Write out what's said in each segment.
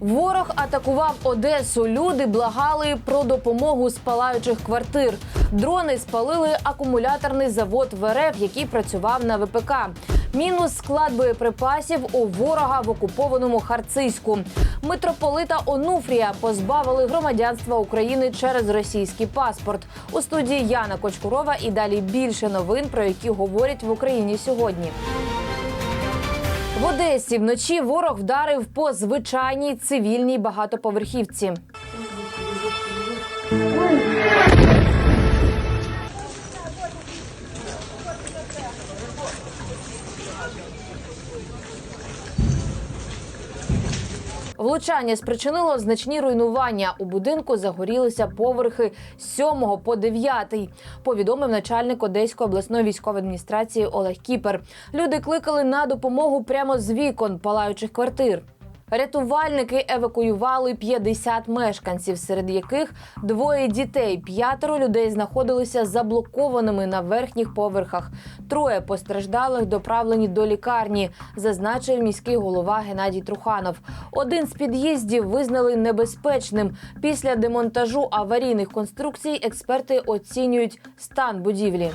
Ворог атакував Одесу. Люди благали про допомогу з палаючих квартир. Дрони спалили акумуляторний завод в РФ, який працював на ВПК. Мінус склад боєприпасів у ворога в окупованому Харцизьку. Митрополита Онуфрія позбавили громадянства України через російський паспорт. У студії Яна Кочкурова і далі більше новин, про які говорять в Україні сьогодні. В Одесі вночі ворог вдарив по звичайній цивільній багатоповерхівці. Влучання спричинило значні руйнування. У будинку загорілися поверхи з 7 по 9, повідомив начальник Одеської обласної військової адміністрації Олег Кіпер. Люди кликали на допомогу прямо з вікон палаючих квартир. Рятувальники евакуювали 50 мешканців, серед яких двоє дітей. П'ятеро людей знаходилися заблокованими на верхніх поверхах. Троє постраждалих доправлені до лікарні, зазначив міський голова Геннадій Труханов. Один з під'їздів визнали небезпечним. Після демонтажу аварійних конструкцій експерти оцінюють стан будівлі.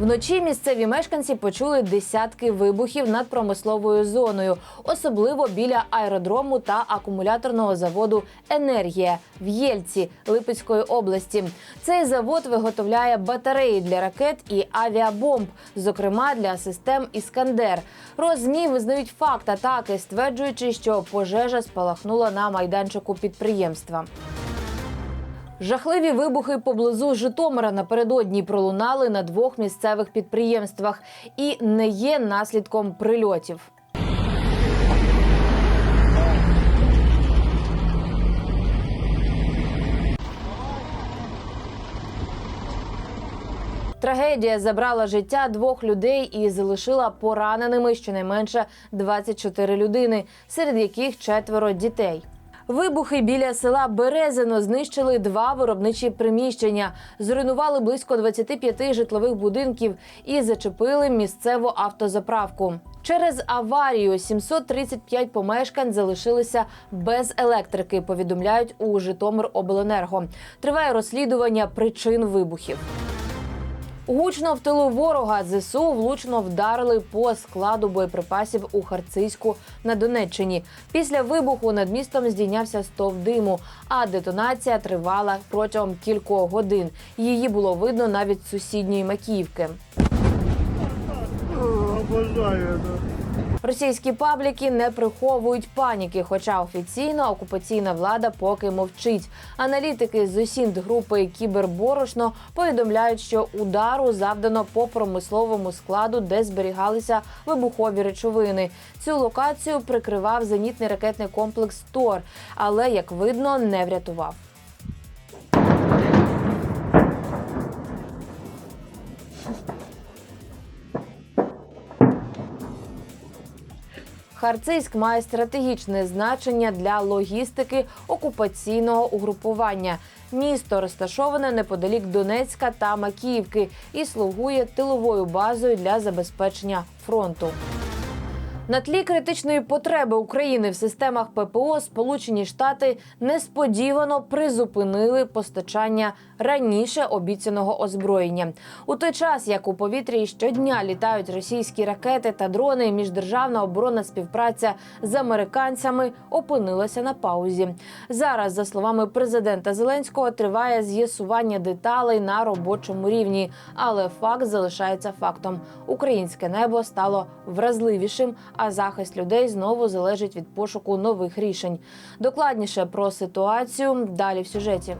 Вночі місцеві мешканці почули десятки вибухів над промисловою зоною, особливо біля аеродрому та акумуляторного заводу Енергія в Єльці Липецької області. Цей завод виготовляє батареї для ракет і авіабомб, зокрема для систем Іскандер. Розмі визнають факт атаки, стверджуючи, що пожежа спалахнула на майданчику підприємства. Жахливі вибухи поблизу Житомира напередодні пролунали на двох місцевих підприємствах і не є наслідком прильотів. Трагедія забрала життя двох людей і залишила пораненими щонайменше 24 людини, серед яких четверо дітей. Вибухи біля села Березино знищили два виробничі приміщення, зруйнували близько 25 житлових будинків і зачепили місцеву автозаправку. Через аварію 735 помешкань залишилися без електрики. Повідомляють у Житомиробленерго. Триває розслідування причин вибухів. Гучно в тилу ворога ЗСУ влучно вдарили по складу боєприпасів у Харцизьку на Донеччині. Після вибуху над містом здійнявся стовп диму, а детонація тривала протягом кількох годин. Її було видно навіть з сусідньої макіївки. Обожаю. Російські пабліки не приховують паніки, хоча офіційно окупаційна влада поки мовчить. Аналітики з осінт групи Кіберборошно повідомляють, що удару завдано по промисловому складу, де зберігалися вибухові речовини. Цю локацію прикривав зенітний ракетний комплекс Тор, але як видно, не врятував. Харцизьк має стратегічне значення для логістики окупаційного угрупування. Місто розташоване неподалік Донецька та Макіївки і слугує тиловою базою для забезпечення фронту. На тлі критичної потреби України в системах ППО Сполучені Штати несподівано призупинили постачання раніше обіцяного озброєння. У той час, як у повітрі щодня літають російські ракети та дрони, міждержавна оборонна співпраця з американцями опинилася на паузі. Зараз, за словами президента Зеленського, триває з'ясування деталей на робочому рівні, але факт залишається фактом: українське небо стало вразливішим а захист людей знову залежить від пошуку нових рішень. Докладніше про ситуацію далі в сюжеті.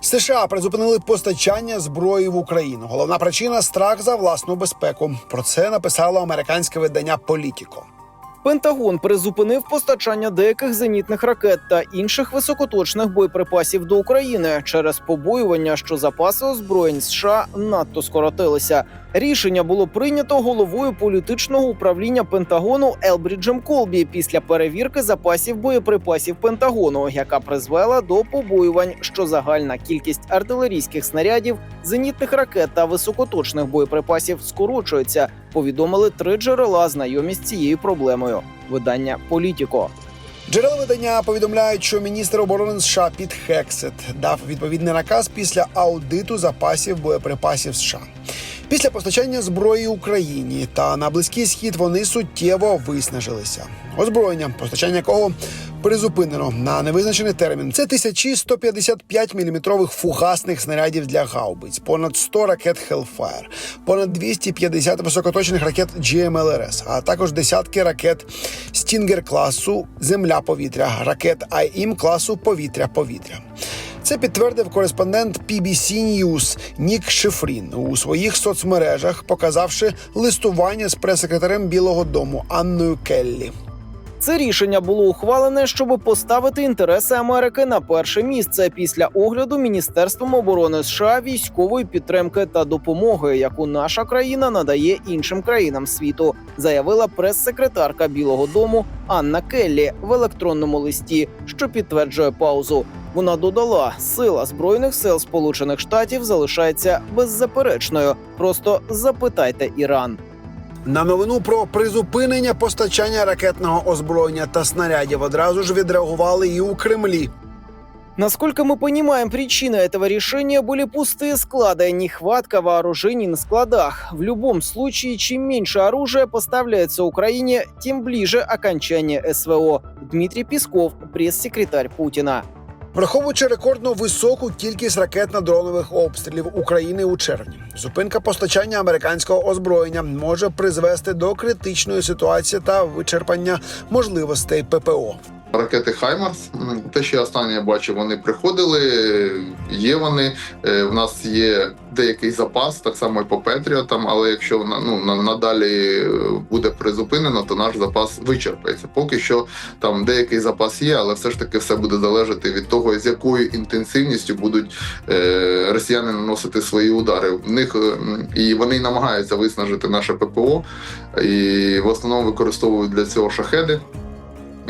США призупинили постачання зброї в Україну. Головна причина страх за власну безпеку. Про це написало американське видання Політіко. Пентагон призупинив постачання деяких зенітних ракет та інших високоточних боєприпасів до України через побоювання, що запаси озброєнь США надто скоротилися. Рішення було прийнято головою політичного управління Пентагону Елбріджем Колбі після перевірки запасів боєприпасів Пентагону, яка призвела до побоювань, що загальна кількість артилерійських снарядів, зенітних ракет та високоточних боєприпасів скорочується. Повідомили три джерела знайомі з цією проблемою. Видання Політіко. Джерела видання повідомляють, що міністр оборони США Піт Хексет дав відповідний наказ після аудиту запасів боєприпасів США. Після постачання зброї Україні та на близький схід вони суттєво виснажилися. Озброєння, постачання якого призупинено на невизначений термін. Це тисячі 155 мм фугасних снарядів для гаубиць, понад 100 ракет Hellfire, понад 250 високоточних ракет GMLRS, а також десятки ракет Stinger класу Земля-повітря, ракет IM класу Повітря-повітря. Це підтвердив кореспондент PBC News Нік Шифрін у своїх соцмережах, показавши листування з прес-секретарем Білого Дому Анною Келлі. Це рішення було ухвалене, щоб поставити інтереси Америки на перше місце після огляду Міністерством оборони США військової підтримки та допомоги, яку наша країна надає іншим країнам світу, заявила прес-секретарка Білого Дому Анна Келлі в електронному листі, що підтверджує паузу. Вона додала, сила збройних сил Сполучених Штатів залишається беззаперечною. Просто запитайте Іран. На новину про призупинення постачання ракетного озброєння та снарядів одразу ж відреагували і у Кремлі. Насколько мы понимаем, причины этого решения были пустые склады, нехватка вооружений на складах. В любом случае, чем меньше оружия поставляется Украине, тем ближе окончание СВО. Дмитрий Песков, пресс-секретарь Путина. Враховуючи рекордно високу кількість ракетно-дронових обстрілів України у червні, зупинка постачання американського озброєння може призвести до критичної ситуації та вичерпання можливостей ППО. Ракети Хаймарс, те, що я останнє бачив, вони приходили. Є вони. Е, В нас є деякий запас, так само і по Петріотам. Але якщо ну, надалі е, буде призупинено, то наш запас вичерпається. Поки що там деякий запас є, але все ж таки все буде залежати від того, з якою інтенсивністю будуть е, росіяни наносити свої удари. В них і вони намагаються виснажити наше ППО, і в основному використовують для цього шахеди.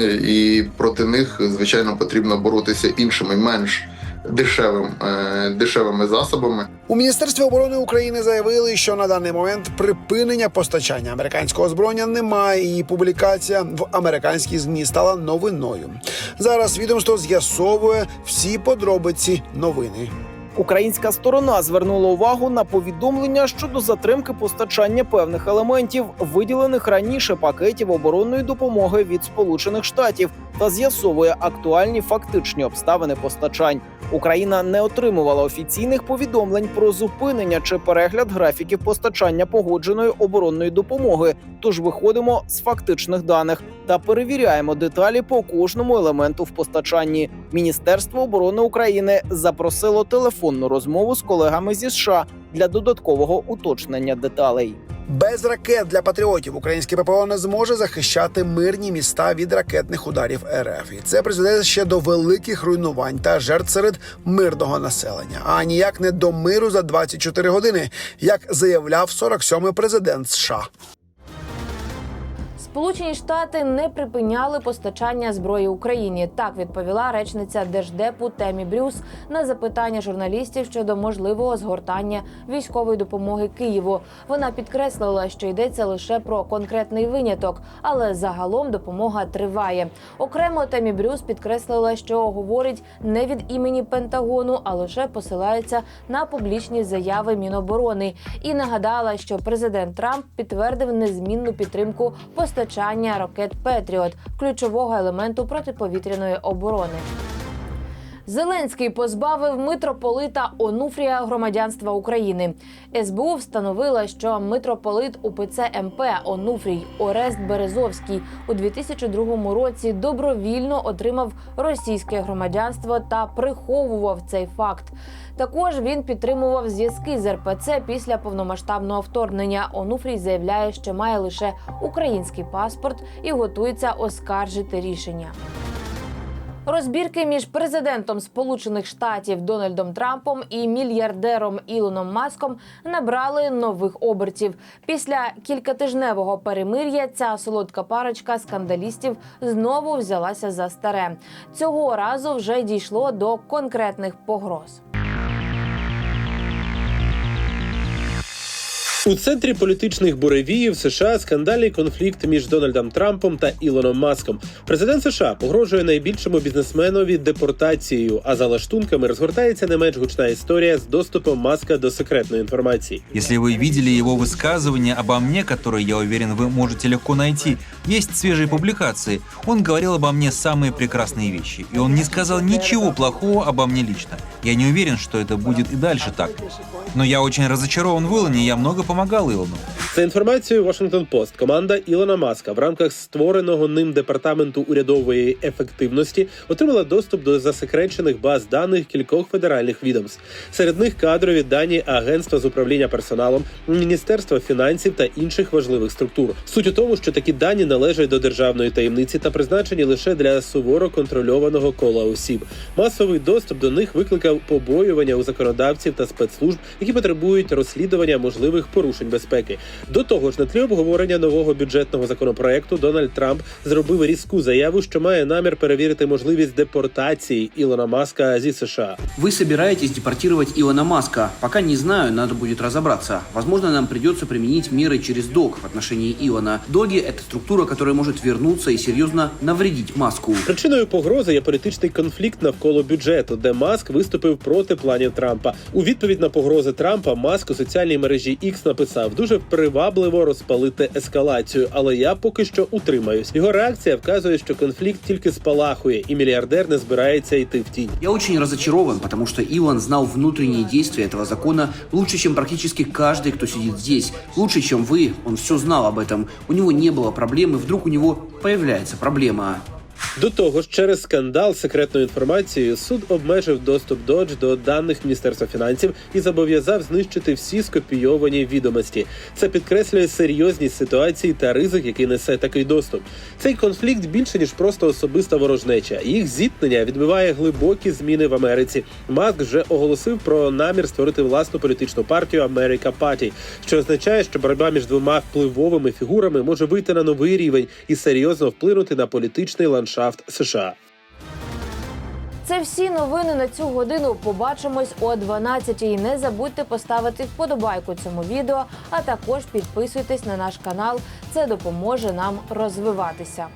І проти них, звичайно, потрібно боротися іншими менш дешевим, е, дешевими засобами. У міністерстві оборони України заявили, що на даний момент припинення постачання американського озброєння немає, і публікація в американській змі стала новиною. Зараз відомство з'ясовує всі подробиці новини. Українська сторона звернула увагу на повідомлення щодо затримки постачання певних елементів, виділених раніше пакетів оборонної допомоги від Сполучених Штатів, та з'ясовує актуальні фактичні обставини постачань. Україна не отримувала офіційних повідомлень про зупинення чи перегляд графіків постачання погодженої оборонної допомоги. Тож виходимо з фактичних даних та перевіряємо деталі по кожному елементу в постачанні. Міністерство оборони України запросило телефонну розмову з колегами зі США для додаткового уточнення деталей. Без ракет для патріотів українське ППО не зможе захищати мирні міста від ракетних ударів РФ. І це призведе ще до великих руйнувань та жертв серед мирного населення, а ніяк не до миру за 24 години, як заявляв 47-й президент США. Сполучені Штати не припиняли постачання зброї Україні. Так відповіла речниця держдепу Темі Брюс на запитання журналістів щодо можливого згортання військової допомоги Києву. Вона підкреслила, що йдеться лише про конкретний виняток, але загалом допомога триває. Окремо Темі Брюс підкреслила, що говорить не від імені Пентагону, а лише посилається на публічні заяви Міноборони і нагадала, що президент Трамп підтвердив незмінну підтримку постачання ракет Петріот, ключового елементу протиповітряної оборони. Зеленський позбавив митрополита Онуфрія громадянства України. СБУ встановила, що митрополит УПЦ МП Онуфрій Орест Березовський у 2002 році добровільно отримав російське громадянство та приховував цей факт. Також він підтримував зв'язки з РПЦ після повномасштабного вторгнення. Онуфрій заявляє, що має лише український паспорт і готується оскаржити рішення. Розбірки між президентом Сполучених Штатів Дональдом Трампом і мільярдером Ілоном Маском набрали нових обертів. Після кількатижневого перемир'я ця солодка парочка скандалістів знову взялася за старе. Цього разу вже дійшло до конкретних погроз. У центрі політичних буревіїв США скандальний конфлікт між Дональдом Трампом та Ілоном Маском. Президент США погрожує найбільшому бізнесменові депортацією, а за лаштунками розгортається не менш гучна історія з доступом Маска до секретної інформації. Если вы видели его высказывания обо мне, которые, я уверен, вы можете легко найти, есть свежие публикации. Он говорил обо мне самые прекрасные вещи. И он не сказал ничего плохого обо мне лично. Я не уверен, что это будет и дальше так. Но я очень разочарован в Илоне, я много помогал Илону. За інформацією Washington Post, команда Ілона Маска в рамках створеного ним департаменту урядової ефективності отримала доступ до засекречених баз даних кількох федеральних відомств. Серед них кадрові дані агентства з управління персоналом, міністерства фінансів та інших важливих структур. Суть у тому, що такі дані належать до державної таємниці та призначені лише для суворо контрольованого кола осіб. Масовий доступ до них викликав побоювання у законодавців та спецслужб, які потребують розслідування можливих порушень безпеки. До того ж, на тлі обговорення нового бюджетного законопроекту Дональд Трамп зробив різку заяву, що має намір перевірити можливість депортації Ілона Маска зі США. Вы собираетесь депортировать Илона Маска. Пока не знаю, надо будет разобраться. Возможно, нам придется применить меры через ДОГ в отношении Илона. ДОГи – это структура, которая может вернуться и серьезно навредить Маску. Причиною погрози є політичний конфлікт навколо бюджету, де Маск виступив проти планів Трампа. У відповідь на погрози Трампа Маск у соціальній мережі X написав дуже привабливо розпалити ескалацію, але я поки що утримаюсь. Його реакція вказує, що конфлікт тільки спалахує, і мільярдер не збирається йти в тінь. Я очень разочарован, потому что Илон знал внутренние действия этого закона лучше, чем практически каждый, кто сидит здесь. Лучше, чем вы. Он все знал об этом. У него не было проблемы, вдруг у него появляется проблема. До того ж, через скандал секретною інформацією суд обмежив доступ Додж до даних Міністерства фінансів і зобов'язав знищити всі скопійовані відомості. Це підкреслює серйозність ситуації та ризик, який несе такий доступ. Цей конфлікт більше ніж просто особиста ворожнеча. Їх зіткнення відбиває глибокі зміни в Америці. Маск вже оголосив про намір створити власну політичну партію America Party, що означає, що боротьба між двома впливовими фігурами може вийти на новий рівень і серйозно вплинути на політичний ландшафт США. Це всі новини на цю годину. Побачимось о 12-й. Не забудьте поставити вподобайку цьому відео, а також підписуйтесь на наш канал. Це допоможе нам розвиватися.